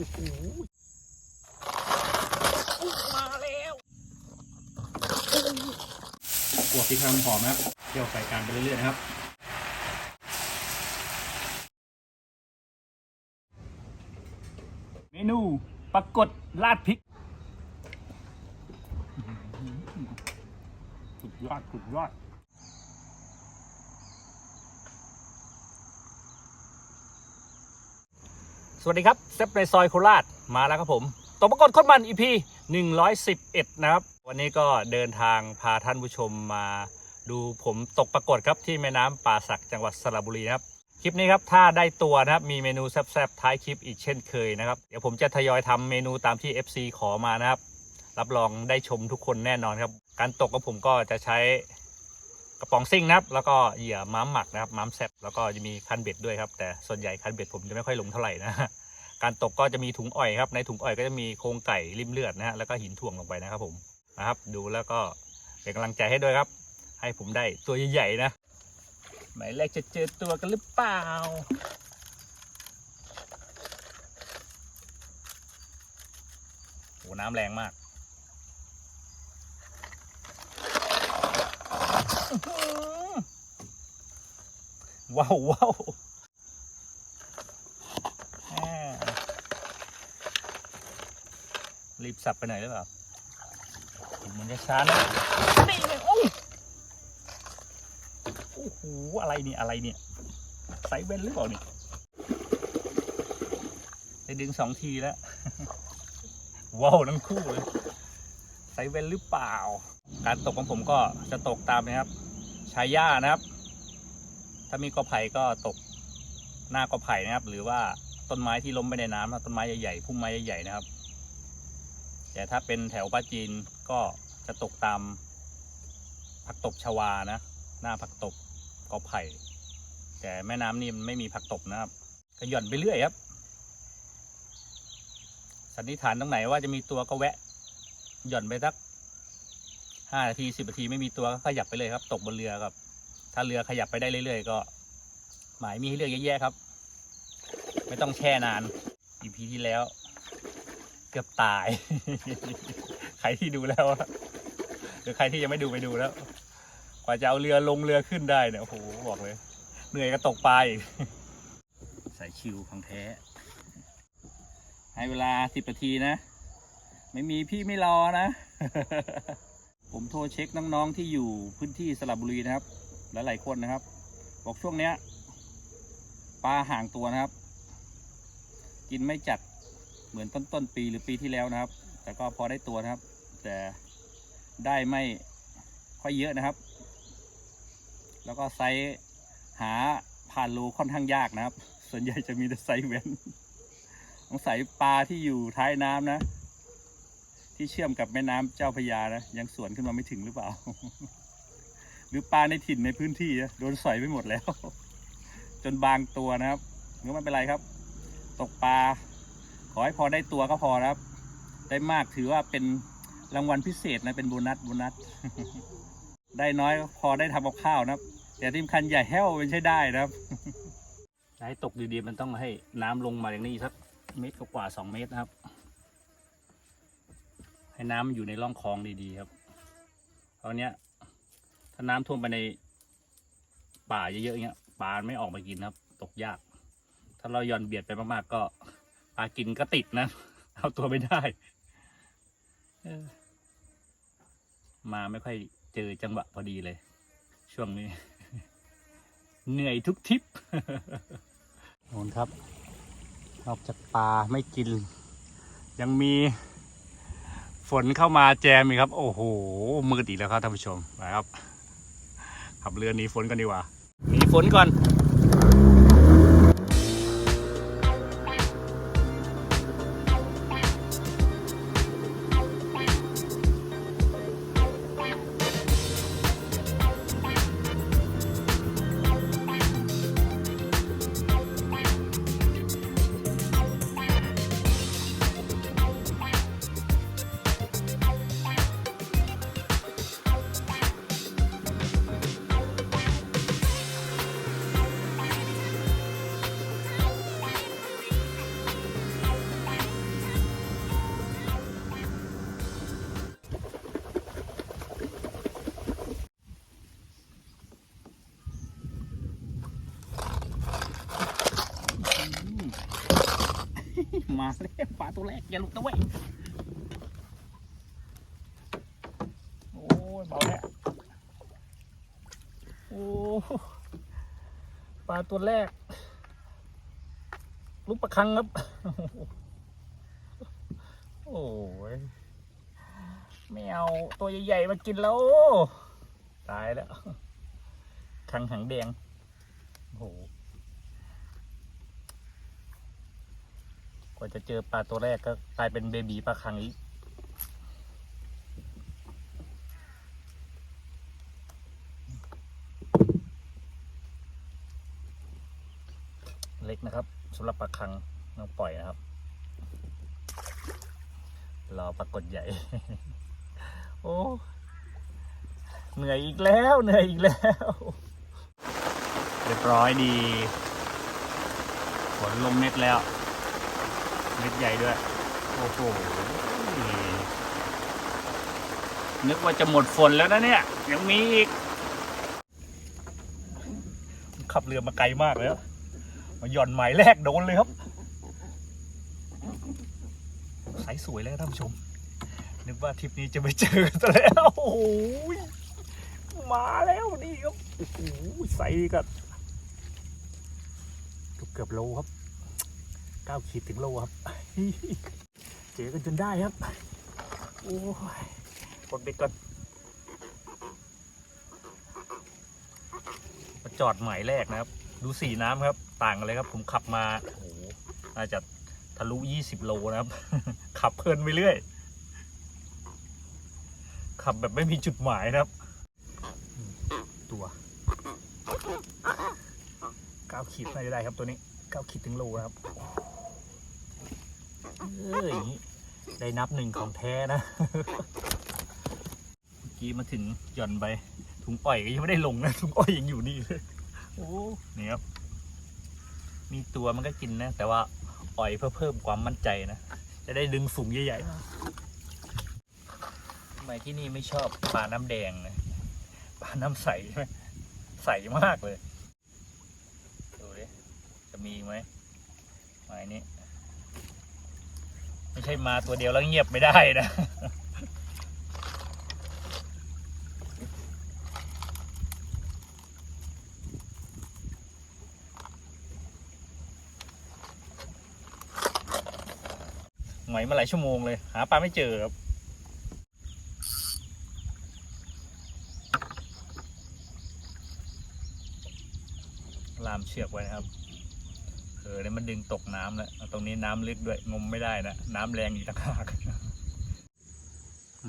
มาแล้วกัวพริกให้มันหอมนะครับเคี่ยวไฟกลางไปเรื่อยๆนะครับเมนูปรากฏราดพริกสุดยอดสุดยอด สวัสดีครับเซฟในซอยโคราชมาแล้วครับผมตกปรากฏคนมัน EP 111 นะครับ วันนี้ก็เดินทางพาท่านผู้ชมมาดูผมตกปรากฏครับที่แม่น้ำป่าสักจังหวัดสระบุรีนะครับ คลิปนี้ครับถ้าได้ตัวนะครับมีเมนูแซ่บๆท้ายคลิปอีกเช่นเคยนะครับ เดี๋ยวผมจะทยอยทำเมนูตามที่ FC ขอมานะครับ รับรองได้ชมทุกคนแน่นอนครับ การตกของผมก็จะใช้ กระป๋องซิ่งนะครับ แล้วก็เหยื่อม้ามหมักนะครับม้ามแซบแล้วก็จะมีคันเบ็ดด้วยครับ แต่ส่วนใหญ่คันเบ็ดผมจะไม่ค่อยลงเท่าไหร่นะการตกก็จะมีถุงอ่อยครับ ในถุงอ่อยก็จะมีโครงไก่ริมเลือดนะฮะแล้วก็หินถ่วงลงไปนะครับผมนะครับ ดูแล้วก็เป็นกำลังใจให้ด้วยครับ ให้ผมได้ตัวใหญ่ๆนะหมายแรกจะเจอตัวกันหรือเปล่าโหน้ำแรงมากอื้อหือ ว้าวว้าวแหม่รีบสับไปหน่อยหรือเปล่ามันจะช้านะนี่เลยโอ้ยโอ้โหอะไรเนี่ยอะไรเนี่ยใส่เว้นหรือเปล่าเนี่ยได้ดึงสองทีแล้วว้าวทั้งคู่เลย ใส่เว้นหรือเปล่า การตกของผมก็จะตกตามนะครับชายย่านะครับ ถ้ามีกอไผ่ก็ตกหน้ากอไผ่นะครับ หรือว่าต้นไม้ที่ล้มไปในน้ำนะต้นไม้ใหญ่ๆพุ่มไม้ใหญ่ๆนะครับ แต่ถ้าเป็นแถวปลาจีนก็จะตกตามผักตบชวานะ หน้าผักตบกอไผ่ แต่แม่น้ำนี่มันไม่มีผักตบนะครับ ก็หย่อนไปเรื่อยครับสันนิษฐานตรงไหนว่าจะมีตัวก็แวะ หย่อนไปสักห้านาทีสิบนาทีไม่มีตัวก็ขยับไปเลยครับ ตกบนเรือครับ ถ้าเรือขยับไปได้เรื่อยๆก็ หมายมีให้เลือกเยอะแยะครับ ไม่ต้องแช่นาน EP ที่แล้ว เกือบตาย ใครที่ดูแล้วหรือใครที่ยังไม่ดูไปดูแล้วกว่าจะเอาเรือลงเรือขึ้นได้เนี่ยโอ้โหบอกเลย เหนื่อยก็ตกปลาอีกใส่ชิวของแท้ ให้เวลาสิบนาทีนะ ไม่มีพี่ไม่รอนะ ผมโทรเช็คน้องๆที่อยู่พื้นที่สระบุรีนะครับ หลายๆคนนะครับ บอกช่วงเนี้ยปลาห่างตัวนะครับ กินไม่จัดเหมือนต้นต้นปีหรือปีที่แล้วนะครับ แต่ก็พอได้ตัวนะครับ แต่ได้ไม่ค่อยเยอะนะครับ แล้วก็ไซส์หาผ่านรูค่อนข้างยากนะครับ ส่วนใหญ่จะมีแต่ไซส์เว้นสงสัยปลาที่อยู่ท้ายน้ำนะ ที่เชื่อมกับแม่น้ำเจ้าพระยานะยังสวนขึ้นมาไม่ถึงหรือเปล่า หรือปลาในถิ่นในพื้นที่โดนสอยไปหมดแล้ว จนบางตัวนะครับก็ไม่เป็นไรครับ ตกปลา ขอให้พอได้ตัวก็พอครับ ได้มากถือว่าเป็นรางวัลพิเศษนะเป็นโบนัสโบนัส ได้น้อยพอได้ทำกับข้าวนะครับ แต่ที่สำคัญใหญ่แห้วเป็นใช้ได้นะครับให้ตกดีๆมันต้องให้น้ำลงมาอย่างนี้สักเมตรกว่าสองเมตรนะครับ ให้น้ำมันอยู่ในร่องคลองดีๆครับตอนเนี้ย ถ้าน้ำท่วมไปในป่าเยอะๆอย่างเงี้ยปลาไม่ออกมากินครับ ตกยาก ถ้าเราย่อนเบียดไปมากๆก็ปลากินก็ติดนะ เอาตัวไม่ได้มาไม่ค่อยเจอจังหวะพอดีเลย ช่วงนี้ เหนื่อยทุกทิปโน่นครับ นอกจากปลาไม่กิน ยังมี ฝนเข้ามาแจมอีกครับ โอ้โหมืดอีกแล้วครับท่านผู้ชมนะครับขับเรือหนีฝนกันดีกว่าหนีฝนก่อน ตัวแรก ลูกประคังครับ โอ้ยไม่เอาตัวใหญ่ๆมากินแล้ว ตายแล้ว คังหางแดง โอ้โหกว่าจะเจอปลาตัวแรกก็กลายเป็นเบบีปลาคังอีก เล็กนะครับสำหรับปลาคังต้องปล่อยนะครับ รอปรากฏใหญ่ โอ้เหนื่อยอีกแล้วเหนื่อยอีกแล้วเรียบร้อยดีฝนลงเม็ดแล้ว เม็ดใหญ่ด้วย โอ้โหนึกว่าจะหมดฝนแล้วนะเนี่ย ยังมีอีก ขับเรือมาไกลมากแล้ว มาหย่อนหมายแรกโดนเลยครับ สายสวยแล้วท่านผู้ชม นึกว่าทริปนี้จะไปเจอกันซะแล้วโอ้โหมาแล้วนี่ครับโอ้โหใส่กันเกือบเกือบโลครับเก้าขีดถึงโลครับเจอกันจนได้ครับ โอ้ยกดเบ็ดก่อนมาจอดหมายแรกนะครับ ดูสีน้ำครับ ต่างกันเลยครับ ผมขับมาโอ้โหน่าจะทะลุยี่สิบโลนะครับ ขับเพลินไปเรื่อย ขับแบบไม่มีจุดหมายนะครับ ตัวเก้าขีดน่าจะได้ครับตัวนี้เก้าขีดถึงโลนะครับเอ้ยได้นับหนึ่งของแท้นะเมื่อกี้มาถึงหย่อนไปถุงอ้อยก็ยังไม่ได้ลงนะถุงอ้อยยังอยู่นี่เลยโอ้นี่ครับ มีตัวมันก็กินนะ แต่ว่าอ่อยเพื่อเพิ่มความมั่นใจนะ จะได้ดึงฝูงใหญ่ๆทำไมที่นี่ไม่ชอบปลาน้ำแดงนะปลาน้ำใสใช่ไหมใสมากเลย ดูดิจะมีไหมหมายนี้ ไม่ใช่มาตัวเดียวแล้วเงียบไม่ได้นะ หมายมาหลายชั่วโมงเลย หาปลาไม่เจอครับลามเชือกไว้นะครับเออเนี่ยมันดึงตกน้ำแล้วตรงนี้น้ำลึกด้วยงมไม่ได้นะน้ำแรงอีกต่างหาก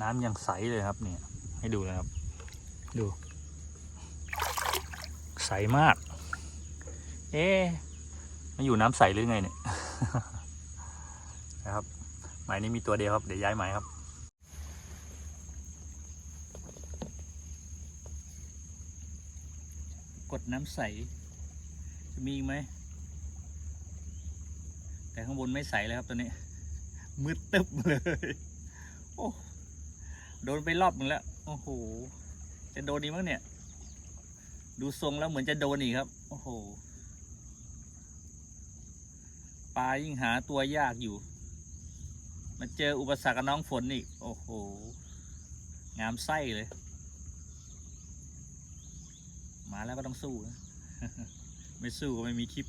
น้ำยังใสเลยครับเนี่ย ให้ดูนะครับ ดู ใสมาก เอ๊ะมันอยู่น้ำใสหรือไงเนี่ย มายนี้มีตัวเดียวครับ เดี๋ยวย้ายหมายครับกดน้ำใส จะมีไหม แต่ข้างบนไม่ใสเลยครับตัวนี้ มืดตึ๊บเลย โอ้ โดนไปรอบหนึ่งแล้ว โอ้โห จะโดนดีมั้งเนี่ย ดูทรงแล้วเหมือนจะโดนอีกครับ โอ้โห ปลายิ่งหาตัวยากอยู่ มาเจออุปสรรคกับน้องฝนอีก โอ้โห งามไส้เลย มาแล้วก็ต้องสู้นะ ไม่สู้ก็ไม่มีคลิป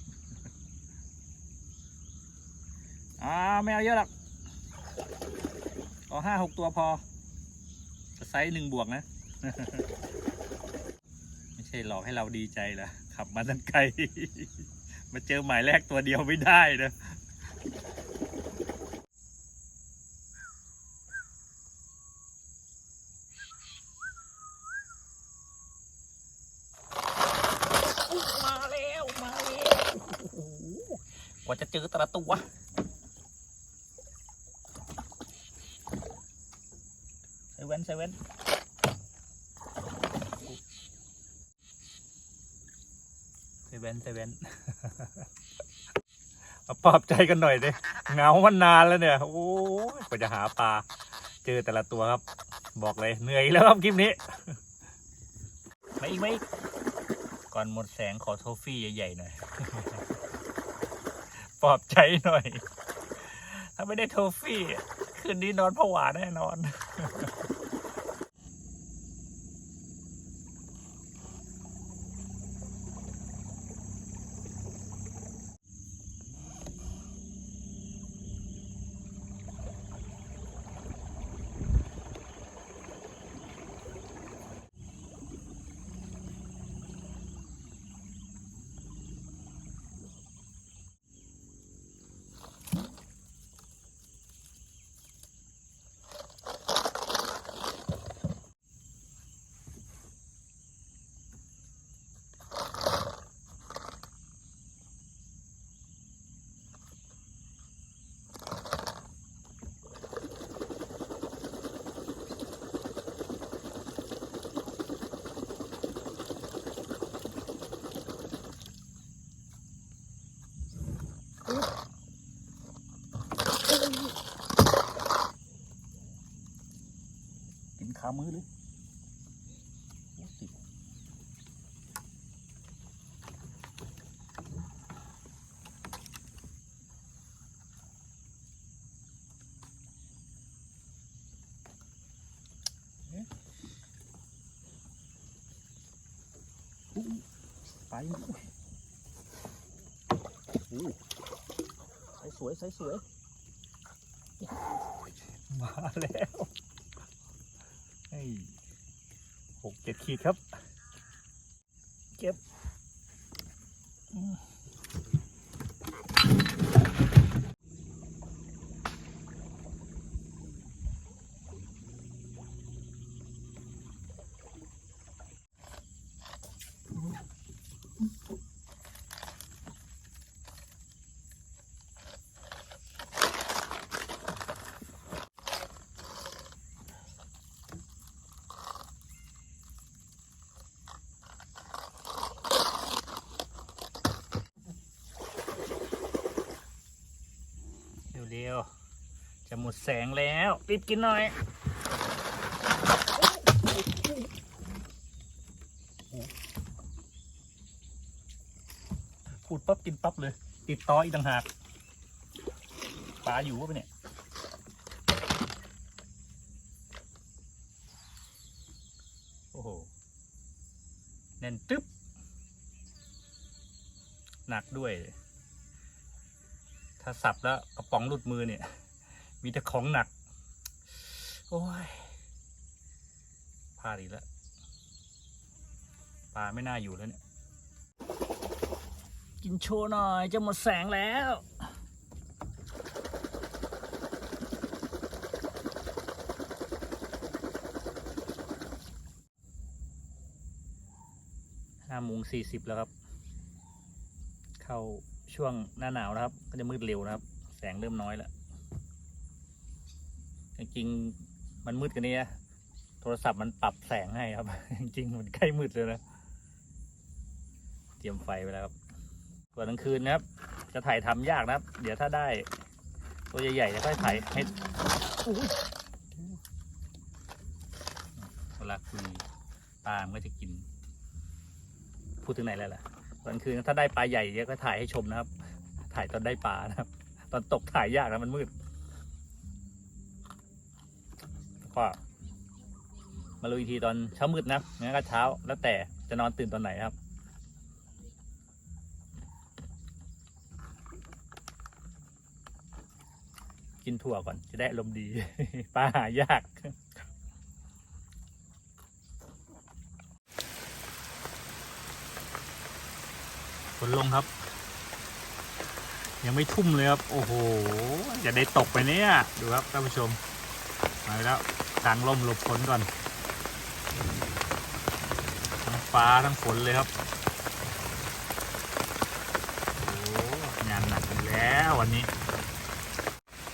อ่าไม่เอาเยอะหรอกเอาห้าหกตัวพอไซส์หนึ่งบวกนะ ไม่ใช่หลอกให้เราดีใจละขับมาตั้งไกล มาเจอหมายแรกตัวเดียวไม่ได้นะ มาแล้วมาแล้วโอ้โหกว่าจะเจอแต่ ละตัวใส่แว่นใส่แว่นใส่แว่นใส่แว่นมาปลอบใจกันหน่อยดิเหงามันนานแล้วเนี่ย โอ้ยกว่าจะหาปลา เจอแต่ละตัวครับ บอกเลยเหนื่อยแล้วครับคลิปนี้ไม่อีกไม่อีกก่อนหมดแสงขอโทฟี่ใหญ่ๆหน่อย ปลอบใจหน่อย ถ้าไม่ได้โทฟี่ คืนนี้นอนผวาแน่นอน ขามือเลยโอ้ติดเอ๊ะอุ๊ยไปอุ๊ยโอ้ใส่สวยสวยมาแล้วเฮ้ยหก เจ็ดขีดครับ เก็บอืมเร็วๆ จะหม ดแสงแล้วรีบกินหน่อยพูดปั๊บกินปั๊บเลย ติดต่ออีกต่างหากปลาอยู่วะปะเนี่ยโอ้โหแน่นตึ๊บหนักด้วย ถ้าสับแล้วกระป๋องหลุดมือเนี่ย มีแต่ของหนัก โอ้ยพลาดอีกแล้วปลาไม่น่าอยู่แล้วเนี่ย กินโชว์หน่อย จะหมดแสงแล้ว ห้าโมงสี่สิบแล้วครับ เข้าช่วงหน้าหนาวนะครับ ก็จะมืดเร็วนะครับ แสงเริ่มน้อยแล้ว จริงๆมันมืดกันนี้นะโทรศัพท์มันปรับแสงให้ครับ จริงๆมันใกล้มืดเลยนะ เตรียมไฟไปแล้วครับส่วนกลางคืนนะครับ จะถ่ายทำยากนะครับ เดี๋ยวถ้าได้ ตัวใหญ่ๆจะค่อยถ่ายให้เวลาคุยปลามันก็จะกิน พูดถึงไหนแล้วล่ะตอนกลางคืนถ้าได้ปลาใหญ่เยอะก็ถ่ายให้ชมนะครับ ถ่ายตอนได้ปลานะครับ ตอนตกถ่ายยากนะมันมืด ก็มาลุยอีกทีตอนเช้ามืดนะงั้นก็เช้าแล้วแต่จะนอนตื่นตอนไหนครับ กินถั่วก่อนจะได้อารมดี ปลาหายาก ฝนลงครับ ยังไม่ทุ่มเลยครับ โอ้โห จะได้ตกไปเนี่ย ดูครับท่านผู้ชม มาแล้ว กลางร่มหลบฝนก่อนทั้งฟ้าทั้งฝนเลยครับโอ้งานหนักแล้ววันนี้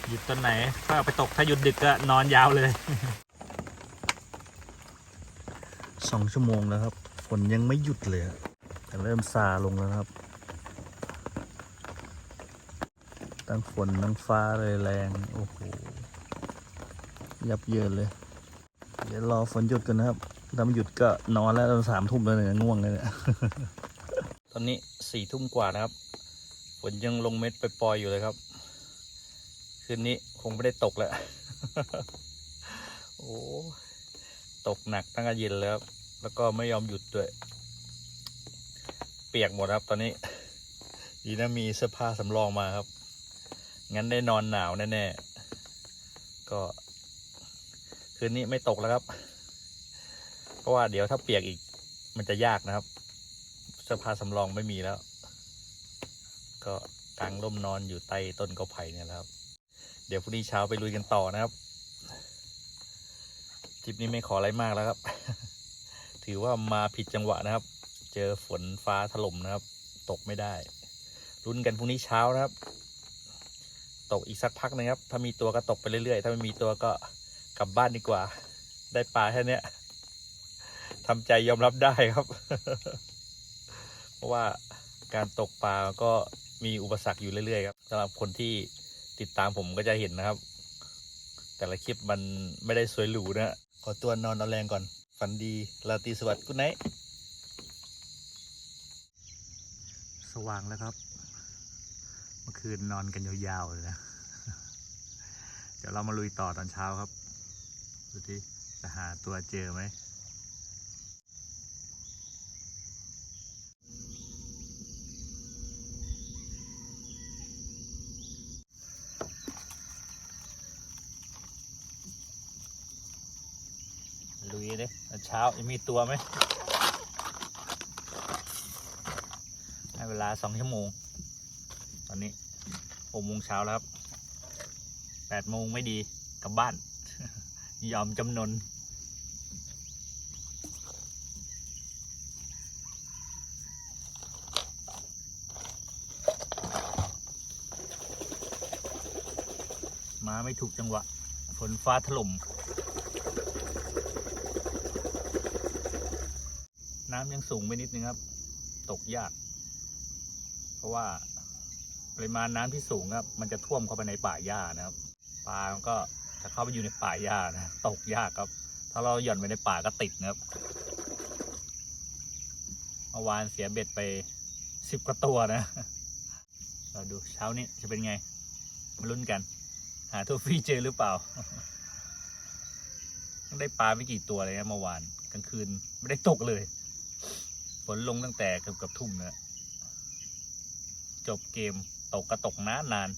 หยุดตอนไหนก็เอาไปตกถ้าหยุดดึกก็นอนยาวเลยสองชั่วโมงแล้วครับฝนยังไม่หยุดเลยแต่เริ่มซาลงแล้วครับทั้งฝนทั้งฟ้าเลยแรง โอ้โห ยับเยินเลย เดี๋ยวรอฝนหยุดกันนะครับถ้ามันหยุดก็นอนแล้วตอนสามทุ่มแล้วเนี่ยง่วงเลยเนี่ย ตอนนี้สี่ทุ่มกว่านะครับ ฝนยังลงเม็ดไปปล่อยอยู่เลยครับ คืนนี้คงไม่ได้ตกแล้วโอ้ตกหนักตั้งแต่เย็นแล้วครับแล้วก็ไม่ยอมหยุดด้วย เปียกหมดครับตอนนี้ ดีนะมีเสื้อผ้าสำรองมาครับ งั้นได้นอนหนาวแน่ๆ ก็ คืนนี้ไม่ตกแล้วครับ เพราะว่าเดี๋ยวถ้าเปียกอีกมันจะยากนะครับเสื้อผ้าสำรองไม่มีแล้ว ก็กางร่มนอนอยู่ใต้ต้นกอไผ่เนี่ยครับ เดี๋ยวพรุ่งนี้เช้าไปลุยกันต่อนะครับทริปนี้ไม่ขออะไรมากแล้วครับ ถือว่ามาผิดจังหวะนะครับ เจอฝนฟ้าถล่มนะครับ ตกไม่ได้รุ้นกันพรุ่งนี้เช้านะครับ ตกอีกสักพักหนึงครับ ถ้ามีตัวก็ตกไปเรื่อยๆ ถ้าไม่มีตัวก็ กลับบ้านดีกว่า ได้ปลาแค่นี้ทำใจยอมรับได้ครับ เพราะว่าการตกปลาก็มีอุปสรรคอยู่เรื่อยๆครับสำหรับคนที่ติดตามผมก็จะเห็นนะครับ แต่ละคลิปมันไม่ได้สวยหรูนะขอตัวนอนเอาแรงก่อน ฝันดีราตรีสวัสดิ์กุ๊ดไนท์สว่างแล้วครับ เมื่อคืนนอนกันยาวๆเลยนะ เดี๋ยวเรามาลุยต่อตอนเช้าครับ ดูที่จะหาตัวเจอไหมลุยเลยเช้ายังมีตัวไหมให้เวลาสองชั่วโมง ตอนนี้หกโมงเช้าแล้วครับแปดโมงไม่ดีกลับบ้าน ยอมจำนนมาไม่ถูกจังหวะ ฝนฟ้าถล่ม น้ำยังสูงไปนิดนึงครับ ตกยาก เพราะว่าปริมาณน้ำที่สูงครับ มันจะท่วมเข้าไปในป่าหญ้านะครับ ปลามันก็ จะเข้าไปอยู่ในป่าหญ้านะตกยากครับ ถ้าเราหย่อนไปในป่าก็ติดนะครับเมื่อวานเสียเบ็ดไปสิบกว่าตัวนะเราดูเช้านี้จะเป็นไงมาลุ้นกัน หาตัวฟรีเจอหรือเปล่าได้ปลาไม่กี่ตัวเลยนะเมื่อวานกลางคืนไม่ได้ตกเลย ฝนลงตั้งแต่เกือบกับทุ่มนะจบเกมตกกระตกนานนาน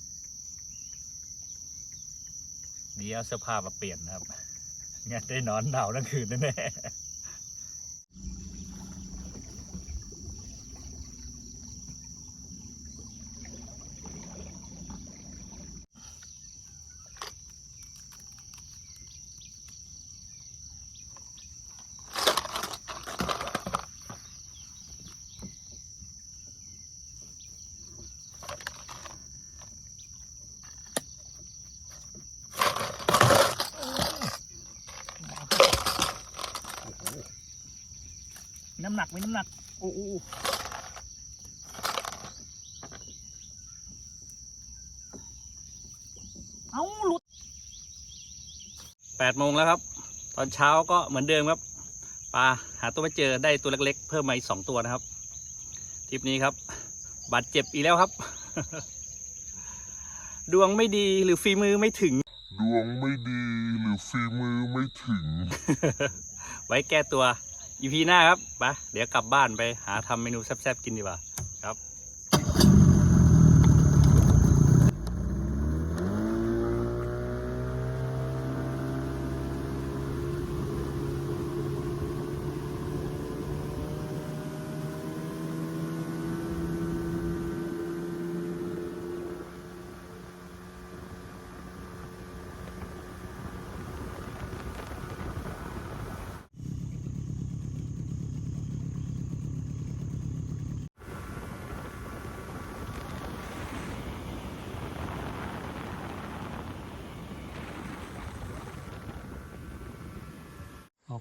เดี๋ยวเสื้อผ้ามาเปลี่ยนนะครับงั้นได้นอนหนาวทั้งคืนแน่ มีน้ำหนักโอ้โหเอาหลุดแปดโมงแล้วครับ ตอนเช้าก็เหมือนเดิมครับปลาหาตัวไม่เจอได้ตัวเล็ก ๆ เพิ่มมาอีกสองตัวนะครับทริปนี้ครับบาดเจ็บอีกแล้วครับ ดวงไม่ดีหรือฝีมือไม่ถึง ดวงไม่ดีหรือฝีมือไม่ถึง ไว้แก้ตัว อีพีหน้าครับไปเดี๋ยวกลับบ้านไปหาทำเมนูแซ่บๆกินดีกว่า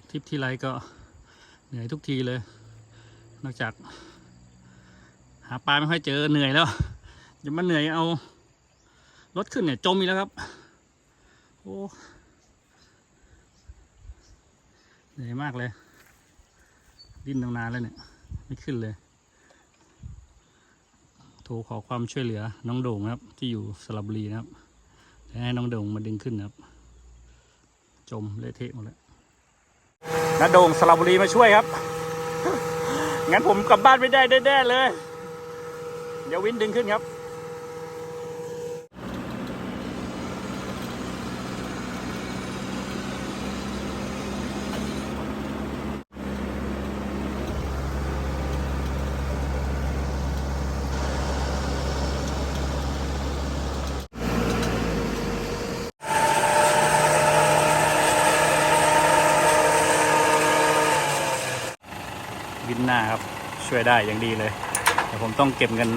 กทริปที่ไรก็เหนื่อยทุกทีเลย นอกจาก หาปลาไม่ค่อยเจอเหนื่อยแล้วจะมาเหนื่อยเอารถขึ้นเนี่ยจมอีกแล้วครับ โอ้เหนื่อยมากเลย ดิ้นตั้งนานแล้วเนี่ย ไม่ขึ้นเลยโทรขอความช่วยเหลือน้องโด่งครับ ที่อยู่สระบุรีนะครับให้น้องโด่งมาดึงขึ้นนะครับ จมเละเทะหมดแล้ว น้าโดงสระบุรีมาช่วยครับ งั้นผมกลับบ้านไม่ได้แน่ๆเลย เดี๋ยววินดึงขึ้นครับ หน้าครับ ช่วยได้อย่างดีเลยแต่ผมต้องเก็บเงิน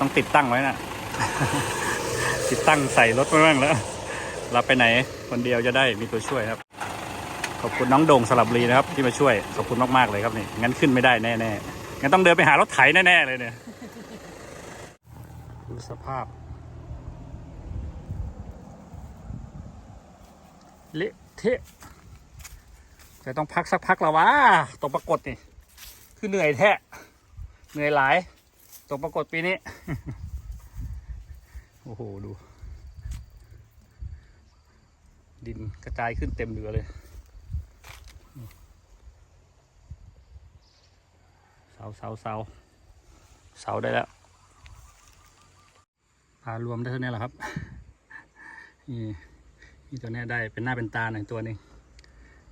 ต้องติดตั้งไว้นะติดตั้งใส่รถไว้บ้างแล้วเราไปไหนคนเดียวจะได้มีตัวช่วยครับ ขอบคุณน้องโด่งสลับรีนะครับ ที่มาช่วยขอบคุณมากๆเลยครับนี่งั้นขึ้นไม่ได้แน่ๆงั้นต้องเดินไปหารถไถแน่ๆเลยเนี่ยดูสภาพเละเทะจะต้องพักสักพักแล้ววะตกปรากฏนี่ คือเหนื่อยแท้ เหนื่อยหลาย ตกปรากฏปีนี้ โอ้โห ดู ดินกระจายขึ้นเต็มเรือเลย เสาเสาเสาเสาได้แล้วพารวมได้เท่านี้แหละครับ นี่นี่ตัวเนี้ยได้เป็นหน้าเป็นตาหนึ่งตัวหนึ่ง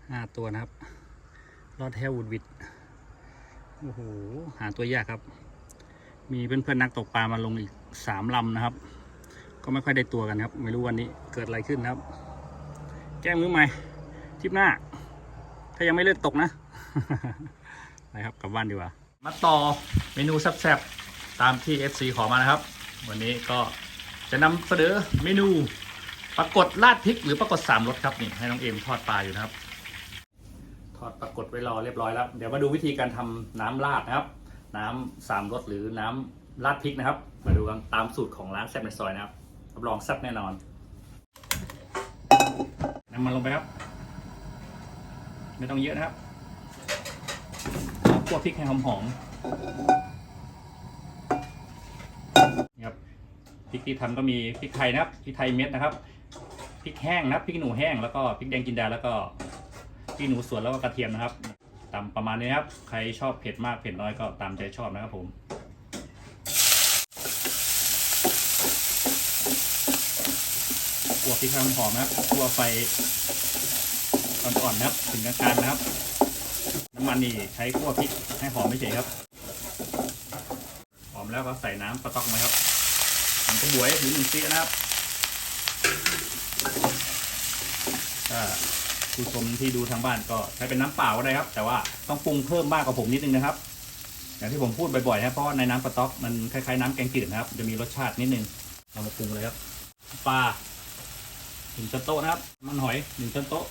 ห้าตัวนะครับ รอดแทวูดวิด อ้โหหาตัวยากครับ มีเพื่อนๆนักตกปลามาลงอีกสามลำนะครับ ก็ไม่ค่อยได้ตัวกันครับ ไม่รู้วันนี้เกิดอะไรขึ้นนะครับ แก้มือใหม่ทริปหน้า ถ้ายังไม่เลิกตกนะไปครับกลับบ้านดีกว่า มาต่อเมนูแซ่บๆตามที่ FC ขอมานะครับ วันนี้ก็จะนำเสนอเมนูปรากฏราดพริกหรือปรากฏสามรสครับนี่ให้น้องเอ็มทอดปลาอยู่นะครับ ทอดปรากฏไว้รอเรียบร้อยแล้ว เดี๋ยวมาดูวิธีการทำน้ำราดนะครับ น้ำสามรสหรือน้ำราดพริกนะครับ มาดูกันตามสูตรของร้านแซ่บในซอยนะครับรับรองแซ่บแน่นอนน้ำมันลงไปครับ ไม่ต้องเยอะนะครับคั่วพริกให้หอมๆนี่ครับพริกที่ทำก็มีพริกไทยนะครับพริกไทยเม็ดนะครับพริกแห้งนะพริกหนูแห้งแล้วก็พริกแดงจินดาแล้วก็ ที่หนูสวนแล้วก็กระเทียมนะครับตามประมาณนี้ครับ ใครชอบเผ็ดมากเผ็ดน้อยก็ตามใจชอบนะครับผมขั่วพริกให้หอมนะครับขั่วไฟอ่อนๆนะครับถึงกลางๆนะครับ น้ำมันนี่ใช้ขั่วพริกให้หอมไม่เฉยครับ หอมแล้วก็ใส่น้ำปลาตอกมาครับหนึ่งกระบวยหรือหนึ่งซีนะครับถ้า ผู้ชมที่ดูทางบ้านก็ใช้เป็นน้ำเปล่าก็ได้ครับ แต่ว่าต้องปรุงเพิ่มมากกว่าผมนิดนึงนะครับ อย่างที่ผมพูดบ่อยๆครับเพราะว่าในน้ำปลาต๊อกมันคล้ายๆน้ำแกงจืดนะครับ จะมีรสชาตินิดนึงเรามาปรุงเลยครับปลาหนึ่งช้อนโต๊ะนะครับ มันหอยหนึ่งช้อนโต๊ะ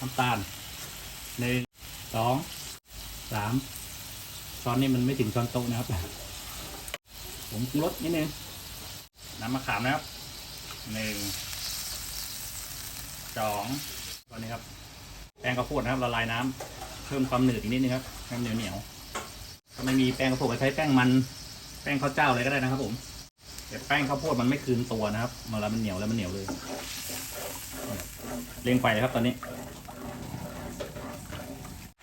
น้ำตาลหนึ่งสองสามช้อนนี้มันไม่ถึงช้อนโต๊ะนะครับ ผมปรุงรสนิดนึงน้ำมะขามนะครับหนึ่ง สองตอนนี้ครับ แป้งข้าวโพดนะครับละลายน้ำเพิ่มความหนืดอีกนิดนึงครับให้มันเหนียวเหนียวถ้าไม่มีแป้งข้าวโพดก็ใช้แป้งมัน แป้งข้าวเจ้าอะไรก็ได้นะครับ ผม แต่แป้งข้าวโพดมันไม่คืนตัวนะครับเวลามันเหนียวแล้วมันเหนียวเลยเร่งไฟครับตอนนี้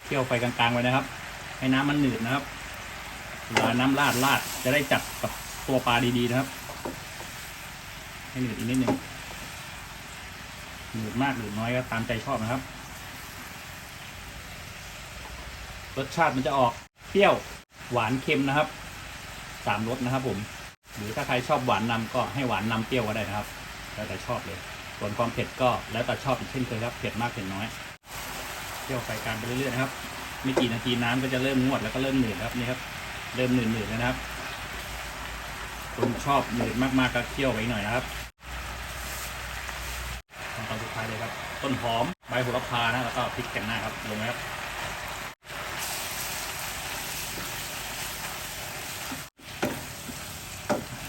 เคี่ยวไฟกลางๆไว้นะครับ ให้น้ำมันหนืดนะครับเวลาน้ำราดราดจะได้จับกับตัวปลาดีๆนะครับ ให้หนืดอีกนิดนึง หนืดมากหรือน้อยก็ตามใจชอบนะครับ รสชาติมันจะออกเปรี้ยวหวานเค็มนะครับสามรสนะครับ ผม หรือถ้าใครชอบหวานนำก็ให้หวานนำเปรี้ยวก็ได้นะครับ แล้วแต่ชอบเลย ส่วนความเผ็ดก็แล้วแต่ชอบอีกเช่นเคยครับ เผ็ดมากเผ็ดน้อยเคี่ยวไฟกลางไปเรื่อยๆนะครับไม่กี่นาทีน้ำก็จะเริ่มงวดแล้วก็เริ่มหนืดครับนี่ครับ เริ่มหนืดๆแล้วนะครับคนชอบหนืดมากๆก็เคี่ยวไปหน่อยนะครับ ขั้นตอนสุดท้ายเลยครับ ต้นหอมใบโหระพานะแล้วก็พริกแกงหน้าครับลงไหมครับ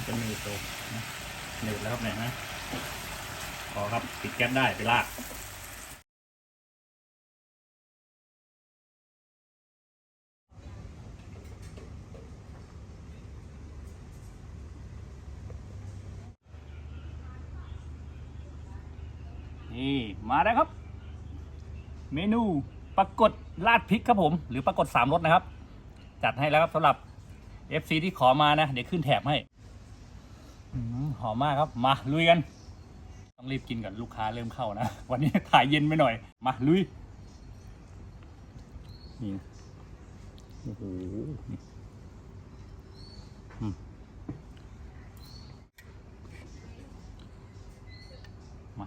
จะมีตัวนะหนืดแล้วครับเนี่ยนะพอครับปิดแก๊สได้ไปลาก นี่มาแล้วครับ เมนูปรากฏราดพริกครับผม หรือปรากฏสามรสนะครับ จัดให้แล้วครับสำหรับ FC ที่ขอมานะ เดี๋ยวขึ้นแถบให้หอมมากครับ มาลุยกัน ต้องรีบกินก่อนลูกค้าเริ่มเข้านะ วันนี้ถ่ายเย็นไปหน่อย มาลุยนี่โอ้โหนี่อืมมา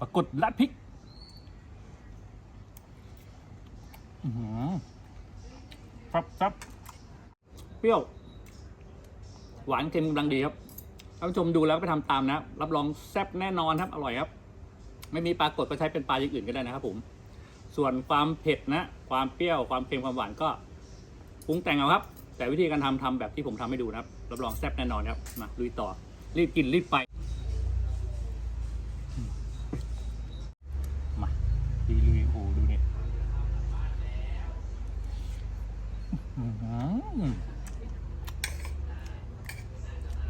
ปรากฏลัดพริกอือหือครับครับเปรี้ยว หวานเค็มกำลังดีครับท่านผู้ชมดูแล้วไปทำตามนะ รับรองแซ่บแน่นอนครับ อร่อยครับ ไม่มีปลากดก็ใช้เป็นปลาอย่างอื่นก็ได้นะครับผม ส่วนความเผ็ดนะ ความเปรี้ยวความเค็มความหวานก็ปรุงแต่งเอาครับ แต่วิธีการทำทำแบบที่ผมทำให้ดูนะครับ รับรองแซ่บแน่นอนครับมาลุยต่อรีบกินรีบไป มาลุยลุยโอ้โหดูเนี่ยอื้อหือ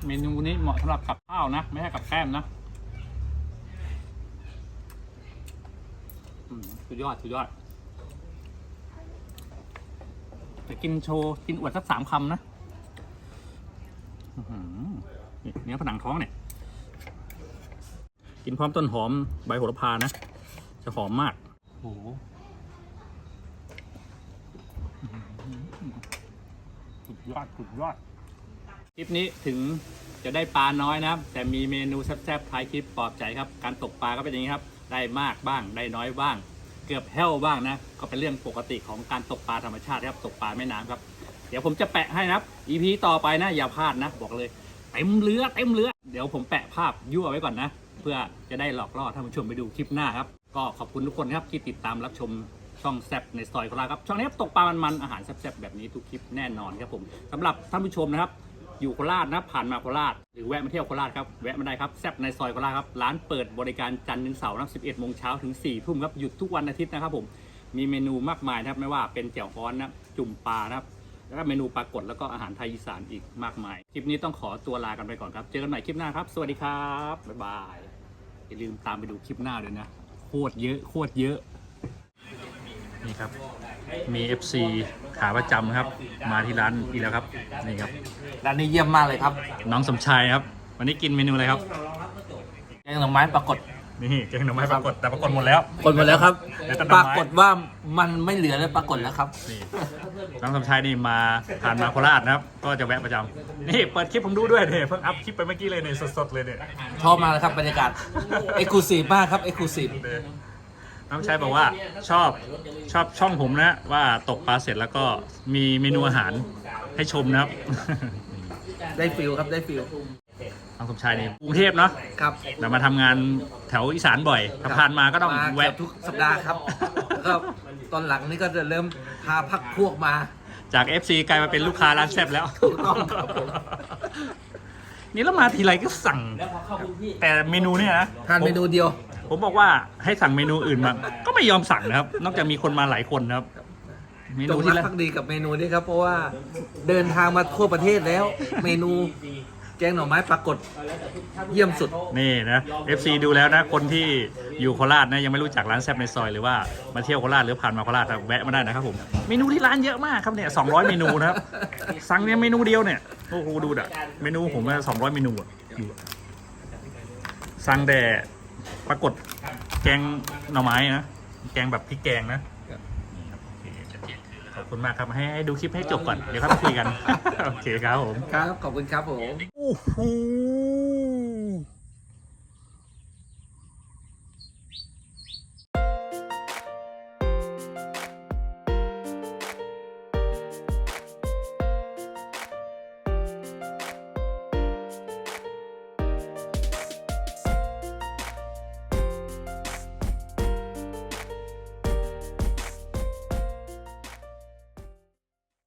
เมนูนี้เหมาะสำหรับกับข้าวนะ ไม่ใช่กับแก้มนะอืมสุดยอดสุดยอดจะกินโชว์ กินอวดสักสามคำนะอื้อหือนี่เนื้อผนังท้องเนี่ย กินพร้อมต้นหอมใบโหระพานะ จะหอมมากโอ้โหอื้อหือสุดยอดสุดยอดคลิปนี้ถึง จะได้ปลาน้อยนะครับ แต่มีเมนูแซ่บๆท้ายคลิปปลอบใจครับ การตกปลาก็เป็นอย่างนี้ครับ ได้มากบ้าง ได้น้อยบ้าง เกือบแห้วบ้างนะ ก็เป็นเรื่องปกติของการตกปลาธรรมชาติครับ ตกปลาแม่น้ำครับ เดี๋ยวผมจะแปะให้นะครับ EP ต่อไปนะ อย่าพลาดนะ บอกเลย เต็มเรือเต็มเรือ เดี๋ยวผมแปะภาพยั่วไว้ก่อนนะ เพื่อจะได้หลอกล่อท่านผู้ชมไปดูคลิปหน้าครับ ก็ขอบคุณทุกคนครับที่ติดตามรับชมช่องแซบในซอยโคราชครับ ช่องนี้ตกปลามันๆอาหารแซ่บๆแบบนี้ทุกคลิปแน่นอนครับผมสำหรับท่านผู้ชมนะครับ อยู่โคราชนะผ่านมาโคราชหรือแวะมาเที่ยวโคราชครับแวะมาได้ครับแซบในซอยโคราชครับร้านเปิดบริการจันทร์ถึงเสาร์นะ11โมงเช้าถึง4ทุ่มครับหยุดทุกวันอาทิตย์นะครับผมมีเมนูมากมายนะครับไม่ว่าเป็นแจ่วฮ้อนนะจุ่มปลานะครับแล้วก็เมนูปลากดแล้วก็อาหารไทยอีสานอีกมากมาย คลิปนี้ต้องขอตัวลากันไปก่อนครับ เจอกันใหม่คลิปหน้าครับ สวัสดีครับ บ๊ายบาย อย่าลืมตามไปดูคลิปหน้าด้วยนะ โคตรเยอะ โคตรเยอะ นี่ครับ มี FC ขาประจำครับ มาที่ร้านอีกแล้วครับ นี่ครับ ร้านนี้เยี่ยมมากเลยครับ น้องสมชายครับ วันนี้กินเมนูอะไรครับ แกงหน่อไม้ปรากฏ นี่แกงหน่อไม้ปรากฏแต่ปรากฏหมดแล้ว กดหมดแล้วครับ เหลือแต่หน่ปอราไม้ กฏว่ามันไม่เหลือเลยปรากฏแล้วครับ นี่น้องสมชายนี่มาผ่านมาโคราชนะครับ ก็จะแวะประจำนี่เปิดคลิปผมดูด้วยเนี่ยเพิ่งอัพคลิปไปเมื่อกี้เลยเนี่ยสดๆเลยเนี่ย ชอบมากเลยครับบรรยากาศเอกลูซีฟมากครับเอกลูซีฟเนี่ยน้องสมชายบอกว่าชอบชอบช่องผมนะว่าตกปลาเสร็จแล้วก็มีเมนูอาหารให้ชมนะครับ ได้ฟิลครับได้ฟิลน้องสมชายนี่กรุงเทพเนาะครับแต่มาทำงานแถวอีสานบ่อยถ้าผ่านมาก็ต้องมาแวะ เกือบทุกสัปดาห์ครับแล้วก็ตอนหลังนี่ก็จะเริ่มพาพักพวกมา จาก FC กลายมาเป็นลูกค้าร้านแซ่บแล้วถูกต้องครับผม นี่แล้วมาทีไรก็สั่งแต่เมนูเนี่ยนะทานเมนูเดียว ผมผมบอกว่าให้สั่งเมนูอื่นมา ก็ไม่ยอมสั่งนะครับ นอกจากมีคนมาหลายคนนะครับ เมจนูงรัที่กละภักดีกับเมนูนี้ครับ เพราะว่าเดินทางมาทั่วประเทศแล้ว เมนูแกงหน่อไม้ปรากฏเยี่ยมสุด นี่นะ FC ดูแล้วนะ คนที่อยู่โคราชนะยังไม่รู้จักร้านแซ่บในซอยหรือว่ามาเที่ยวโคราชหรือผ่านมาโคราชนะแวะมาได้นะครับผม เมนูที่ร้านเยอะมากครับเนี่ย200 เมนูนะครับ สั่งเนี่ยเมนูเดียวเนี่ย โอ้โหดูด่ะเมนูผมเนี่ย200เมนูอะดูอะสั่งแต่ ปรากฏแกงหน่อไม้นะ แกงแบบพริกแกงนะนี่ครับโอเคขอบคุณมากครับให้ให้ดูคลิปให้จบก่อน เดี๋ยวครับคุยกัน โอเคครับผม ครับ ขอบคุณครับผม โอ้โห